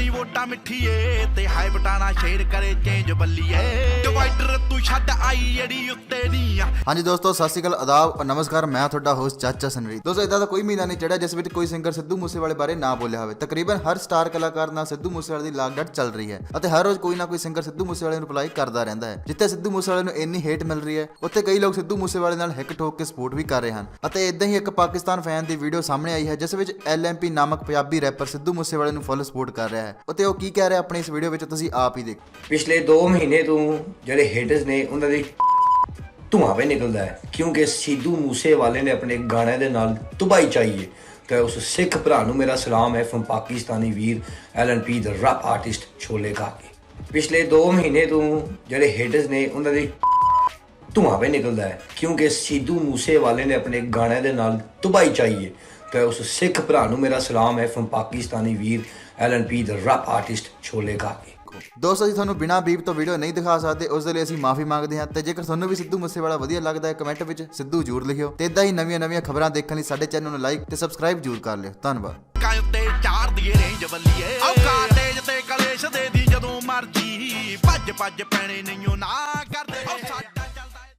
ਪਾਕਿਸਤਾਨੀ ਵੋਟਾਂ ਮਿੱਠੀਏ ਤੇ ਹਾਈ ਬਟਾਣਾ ਸ਼ੇਰ ਕਰੇ ਚੇਂਜ ਬੱਲੀਏ। ਡਿਵਾਈਡਰ ਤੂੰ ਛੱਡ ਆਈ ਜਿਹੜੀ ਉੱਤੇ ਨਹੀਂ ਆ। ਹਾਂਜੀ ਦੋਸਤੋ ਸਤਿ ਸ਼੍ਰੀ ਅਕਾਲ ਆਦਾਬ ਨਮਸਕਾਰ ਮੈਂ ਤੁਹਾਡਾ ਹੋਸਟ ਚਾਚਾ ਸਨਰੀ। ਦੋਸਤੋ ਇਦਾਂ ਦਾ ਕੋਈ ਮਹੀਨਾ ਨਹੀਂ ਚੜਿਆ ਜਿਸ ਵਿੱਚ ਕੋਈ ਸਿੰਗਰ ਸਿੱਧੂ ਮੂਸੇਵਾਲੇ ਬਾਰੇ ਨਾ ਬੋਲਿਆ ਹੋਵੇ। ਤਕਰੀਬਨ ਹਰ ਸਟਾਰ ਕਲਾਕਾਰ ਨਾਲ ਸਿੱਧੂ ਮੂਸੇਵਾਲੇ ਦੀ ਲਾਗ ਡਟ ਚੱਲ ਰਹੀ ਹੈ ਅਤੇ ਹਰ ਰੋਜ਼ ਕੋਈ ਨਾ ਕੋਈ ਸਿੰਗਰ ਸਿੱਧੂ ਮੂਸੇਵਾਲੇ ਨੂੰ ਰਿਪਲਾਈ ਕਰਦਾ ਰਹਿੰਦਾ ਹੈ ਜਿੱਥੇ ਸਿੱਧੂ ਮੂਸੇਵਾਲੇ ਨੂੰ ਇੰਨੀ ਹੇਟ ਮਿਲ ਰਹੀ ਹੈ ਉੱਥੇ ਕਈ ਲੋਕ ਸਿੱਧੂ ਮੂਸੇਵਾਲੇ ਨਾਲ ਹਿੱਕ ਠੋਕ ਕੇ ਸਪੋਰਟ ਵੀ ਕਰ ਰਹੇ ਹਨ। ਅਤੇ ਇਦਾਂ ਹੀ ਇੱਕ ਪਾਕਿਸਤਾਨ ਫੈਨ ਦੀ ਵੀਡੀਓ ਸਾਹਮਣੇ ਆਈ ਹੈ ਜਿਸ ਵਿੱਚ ਐਲਐਮਪੀ ਨਾਮਕ ਪੰਜਾਬੀ ਰੈਪਰ ਸਿੱਧੂ ਮੂਸੇਵਾਲੇ ਨੂੰ ਫੁੱਲ ਸਪੋਰਟ ਕਰ ਰਿਹਾ ਹੈ। ਅਤੇ ਉਹ ਕੀ ਕਹਿ ਰਿਹਾ ਆਪਣੀ ਇਸ ਵੀਡੀਓ ਵਿੱਚ ਤੁਸੀਂ ਆਪ ਹੀ ਦੇਖੋ। ਪਿਛਲੇ 2 ਮਹੀਨੇ ਤੋਂ ਜਿਹੜੇ ਹੇਟਰਸ ਨੇ, ਉਹਨਾਂ ਦੀ ਧੂਆਂ ਵੀ ਨਿਕਲਦਾ ਹੈ। ਕਿਉਂਕਿ ਸਿੱਧੂ ਮੂਸੇ ਵਾਲੇ ਨੇ ਆਪਣੇ ਗਾਣੇ ਦੇ ਨਾਲ ਦੁਬਈ ਚਾਹੀਏ ਤੇ ਉਸ ਸਿੱਖ ਭਰਾ ਨੂੰ ਮੇਰਾ ਸਲਾਮ ਹੈ ਫਰਮ ਪਾਕਿਸਤਾਨੀ ਵੀਰ ਐਲਐਨਪੀ ਦਾ ਰੈਪ ਆਰਟਿਸਟ ਛੋਲੇ ਕਾ ਕੇ। ਪਿਛਲੇ 2 ਮਹੀਨੇ ਤੋਂ ਜਿਹੜੇ ਹੇਟਰਸ ਨੇ, ਉਹਨਾਂ ਦੀ ਧੂਆਂ ਵੀ ਨਿਕਲਦਾ ਹੈ। ਕਿਉਂਕਿ ਸਿੱਧੂ ਮੂਸੇ ਵਾਲੇ ਨੇ ਆਪਣੇ ਗਾਣੇ ਦੇ ਨਾਲ ਤੁਬਾਈ ਚਾਹੀਏ ਤੇ ਉਸ ਸਿੱਖ ਭਰਾ ਨੂੰ ਮੇਰਾ ਸਲਾਮ ਹੈ ਫਰਮ ਪਾਕਿਸਤਾਨੀ ਵੀਰ ਐਲਐਨਪੀ ਦਾ ਰੈਪ ਆਰਟਿਸਟ ਛੋਲੇ ਕਾ ਕੇ। ਦੋਸਤੋ ਜੀ, ਤੁਹਾਨੂੰ ਬਿਨਾਂ ਬੀਪ ਤੋਂ ਵੀਡੀਓ ਨਹੀਂ ਦਿਖਾ ਸਕਦੇ, ਉਸ ਦੇ ਲਈ ਅਸੀਂ ਮਾਫੀ ਮੰਗਦੇ ਹਾਂ ਤੇ ਜੇਕਰ ਤੁਹਾਨੂੰ ਵੀ ਸਿੱਧੂ ਮੂਸੇਵਾਲਾ ਵਧੀਆ ਲੱਗਦਾ ਹੈ ਕਮੈਂਟ ਵਿੱਚ ਸਿੱਧੂ ਜ਼ਰੂਰ ਲਿਖਿਓ ਤੇ ਇਦਾਂ ਹੀ ਨਵੀਆਂ-ਨਵੀਆਂ ਖਬਰਾਂ ਦੇਖਣ ਲਈ ਸਾਡੇ ਚੈਨਲ ਨੂੰ ਲਾਈਕ ਤੇ ਸਬਸਕ੍ਰਾਈਬ ਜ਼ਰੂਰ ਕਰ ਲਿਓ। ਧੰਨਵਾਦ। ਕਾਂ ਉੱਤੇ ਚਾਰ ਦੀਏ ਰੇਂਜ ਬੱਲੀਏ ਔਕਾ ਤੇਜ ਤੇ ਕਲੇਸ਼ ਦੇ ਦੀ ਜਦੋਂ ਮਰਜ਼ੀ। ਭੱਜ ਭੱਜ ਪੈਣੇ ਨਹੀਂਓ